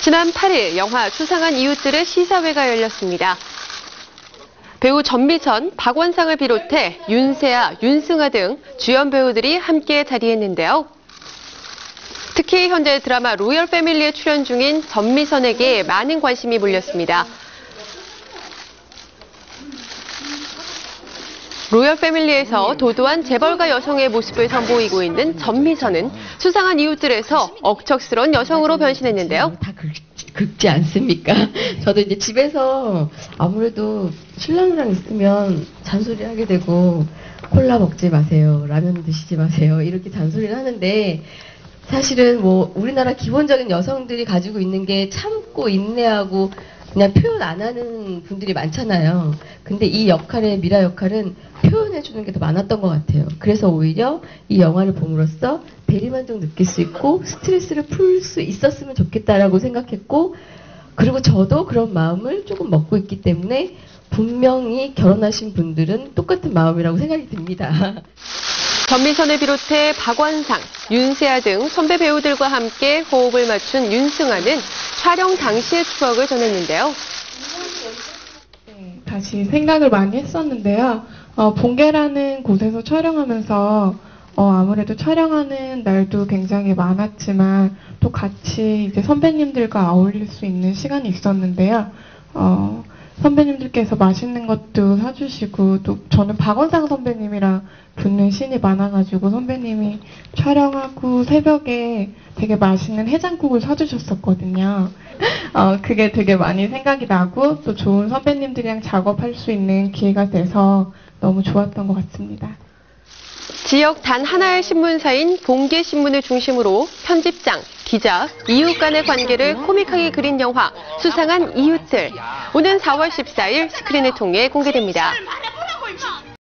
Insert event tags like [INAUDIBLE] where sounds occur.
지난 8일 영화 수상한 이웃들의 시사회가 열렸습니다. 배우 전미선, 박원상을 비롯해 윤세아, 윤승아 등 주연 배우들이 함께 자리했는데요. 특히 현재 드라마 로열 패밀리에 출연 중인 전미선에게 많은 관심이 몰렸습니다. 로열 패밀리에서 도도한 재벌가 여성의 모습을 선보이고 있는 전미선은 수상한 이웃들에서 억척스러운 여성으로 변신했는데요. 긁지 않습니까? [LAUGHS] 저도 이제 집에서 아무래도 신랑이랑 있으면 잔소리 하게 되고 콜라 먹지 마세요. 라면 드시지 마세요. 이렇게 잔소리를 하는데 사실은 뭐 우리나라 기본적인 여성들이 가지고 있는 게 참고 인내하고 그냥 표현 안 하는 분들이 많잖아요. 근데 이 역할의 미라 역할은 표현해 주는 게 더 많았던 것 같아요. 그래서 오히려 이 영화를 봄으로써 대리만족 느낄 수 있고 스트레스를 풀 수 있었으면 좋겠다라고 생각했고 그리고 저도 그런 마음을 조금 먹고 있기 때문에 분명히 결혼하신 분들은 똑같은 마음이라고 생각이 듭니다. 전미선을 비롯해 박원상, 윤세아 등 선배 배우들과 함께 호흡을 맞춘 윤승아는 촬영 당시의 추억을 전했는데요. 네, 다시 생각을 많이 했었는데요. 어, 본계라는 곳에서 촬영하면서 어, 아무래도 촬영하는 날도 굉장히 많았지만 또 같이 이제 선배님들과 어울릴 수 있는 시간이 있었는데요. 어, 선배님들께서 맛있는 것도 사주시고 또 저는 박원상 선배님이랑 붙는 신이 많아가지고 선배님이 촬영하고 새벽에 되게 맛있는 해장국을 사주셨었거든요. 어, 그게 되게 많이 생각이 나고 또 좋은 선배님들이랑 작업할 수 있는 기회가 돼서 너무 좋았던 것 같습니다. 지역 단 하나의 신문사인 봉계신문을 중심으로 편집장, 기자, 이웃 간의 관계를 코믹하게 그린 영화 수상한 이웃들. 오는 4월 14일 스크린을 통해 공개됩니다.